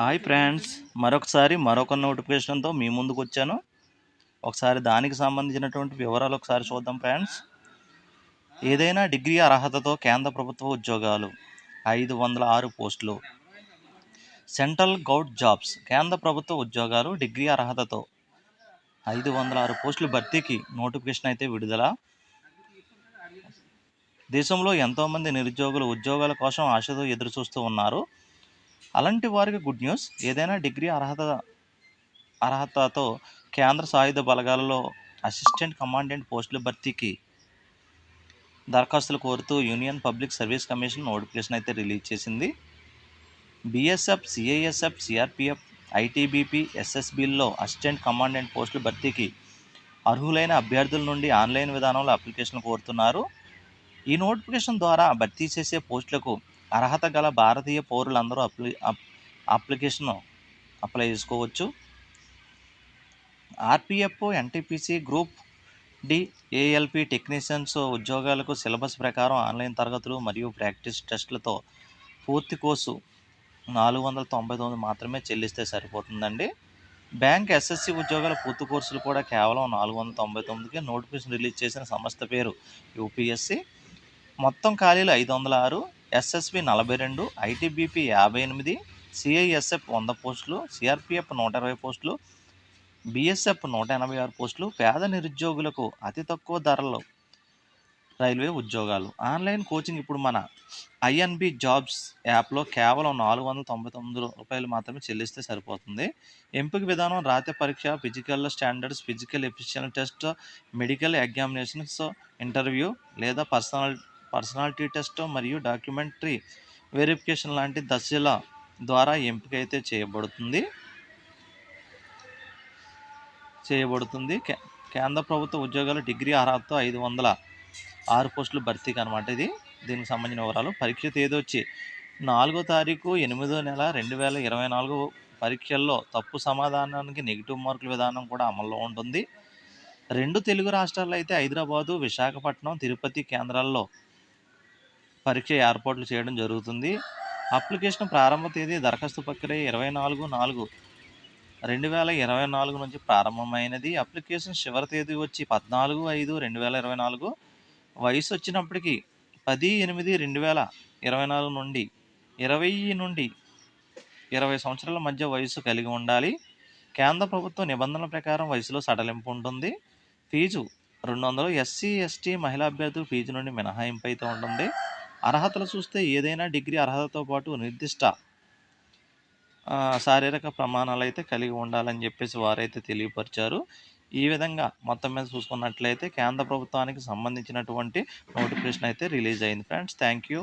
Hi friends మరొకసారి మరొక నోటిఫికేషన్తో మీ ముందుకు వచ్చాను ఒకసారి దానికి సంబంధించినటువంటి వివరాలు ఒకసారి చూద్దాం ఫ్రెండ్స్ ఏదైనా డిగ్రీ అర్హతతో కేంద్ర ప్రభుత్వ ఉద్యోగాలు ఐదు వందల ఆరు పోస్టులు. సెంట్రల్ గౌడ్ జాబ్స్ కేంద్ర ప్రభుత్వ ఉద్యోగాలు డిగ్రీ అర్హతతో ఐదు వందల ఆరు పోస్టులు భర్తీకి నోటిఫికేషన్ అయితే విడుదల. దేశంలో ఎంతోమంది నిరుద్యోగులు ఉద్యోగాల కోసం ఆశతో ఎదురు చూస్తూ ఉన్నారు. అలాంటి వారికి గుడ్ న్యూస్ ఏదైనా డిగ్రీ అర్హత అర్హతతో కేంద్ర సాయుధ బలగాలలో అసిస్టెంట్ కమాండెంట్ పోస్టుల భర్తీకి దరఖాస్తులు కోరుతూ union public service commission notification అయితే రిలీజ్ చేసింది. బీఎస్ఎఫ్ సిఐఎస్ఎఫ్ సిఆర్పిఎఫ్ ఐటీబీపీ ఎస్ఎస్బీల్లో అసిస్టెంట్ కమాండెంట్ పోస్టుల భర్తీకి అర్హులైన అభ్యర్థుల నుండి ఆన్లైన్ విధానంలో అప్లికేషన్లు కోరుతున్నారు. ఈ నోటిఫికేషన్ ద్వారా భర్తీ చేసే పోస్టులకు అర్హత గల భారతీయ పౌరులందరూ అప్లి అప్ అప్లికేషన్ అప్లై చేసుకోవచ్చు. RPF NTPC group D ALP technicians ఉద్యోగాలకు సిలబస్ ప్రకారం ఆన్లైన్ తరగతులు మరియు ప్రాక్టీస్ టెస్టులతో పూర్తి కోర్సు నాలుగు వందల తొంభై తొమ్మిది మాత్రమే చెల్లిస్తే సరిపోతుందండి. బ్యాంక్ ఎస్ఎస్సి ఉద్యోగాల పూర్తి కోర్సులు కూడా కేవలం నాలుగు వందల తొంభై తొమ్మిదికి నోటిఫికేషన్ రిలీజ్ చేసిన సంస్థ పేరు యూపీఎస్సి. మొత్తం ఖాళీలు ఐదు వందల ఆరు. ఎస్ఎస్బి నలభై రెండు ఐటీబీపీ యాభై ఎనిమిది సిఐఎస్ఎఫ్ వంద పోస్టులు సిఆర్పిఎఫ్ నూట ఇరవై పోస్టులు బిఎస్ఎఫ్ నూట ఎనభై ఆరు పోస్టులు పేద నిరుద్యోగులకు అతి తక్కువ ధరలో రైల్వే ఉద్యోగాలు. ఆన్లైన్ కోచింగ్ ఇప్పుడు మన ఐఎన్బి జాబ్స్ యాప్లో కేవలం నాలుగు వందల తొంభై తొమ్మిది రూపాయలు మాత్రమే చెల్లిస్తే సరిపోతుంది. ఎంపిక విధానం రాత పరీక్ష physical standards physical efficiency test medical examinations interview లేదా పర్సనల్ పర్సనాలిటీ టెస్ట్ మరియు డాక్యుమెంటరీ వెరిఫికేషన్ లాంటి దశల ద్వారా ఎంపిక అయితే చేయబడుతుంది. చేయబడుతుంది. కే- కేంద్ర ప్రభుత్వ ఉద్యోగాలు డిగ్రీ అర్హతతో ఐదు వందల ఆరు పోస్టులు భర్తీకి అనమాట ఇది. దీనికి సంబంధించిన వివరాలు. పరీక్ష తేదీ వచ్చి నాలుగో తారీఖు ఎనిమిదో నెల రెండు వేల ఇరవై నాలుగు పరీక్షల్లో తప్పు సమాధానానికి నెగిటివ్ మార్కుల విధానం కూడా అమల్లో ఉంటుంది. రెండు తెలుగు రాష్ట్రాల్లో అయితే హైదరాబాదు విశాఖపట్నం తిరుపతి కేంద్రాల్లో పరీక్ష ఏర్పాట్లు చేయడం జరుగుతుంది. అప్లికేషన్ ప్రారంభ తేదీ దరఖాస్తు ప్రక్రియ ఇరవై నాలుగు నాలుగు రెండు వేల ఇరవై నాలుగు నుంచి ప్రారంభమైనది. అప్లికేషన్ చివరి తేదీ వచ్చి పద్నాలుగు ఐదు రెండు వేల ఇరవై నాలుగు. వయసు వచ్చినప్పటికీ పది ఎనిమిది రెండు వేల ఇరవై నాలుగు నుండి ఇరవై నుండి ఇరవై సంవత్సరాల మధ్య వయసు కలిగి ఉండాలి. కేంద్ర ప్రభుత్వ నిబంధనల ప్రకారం వయసులో సడలింపు ఉంటుంది. ఫీజు రెండు వందలు ఎస్సీ ఎస్టీ మహిళా అభ్యర్థులు ఫీజు నుండి మినహాయింపు అయితే ఉంటుంది. అర్హతలు చూస్తే ఏదైనా డిగ్రీ అర్హతతో పాటు నిర్దిష్ట శారీరక ప్రమాణాలు అయితే కలిగి ఉండాలని చెప్పేసి వారైతే తెలియపరిచారు. ఈ విధంగా మొత్తం మీద చూసుకున్నట్లయితే కేంద్ర ప్రభుత్వానికి సంబంధించినటువంటి నోటిఫికేషన్ అయితే రిలీజ్ అయింది. Friends thank you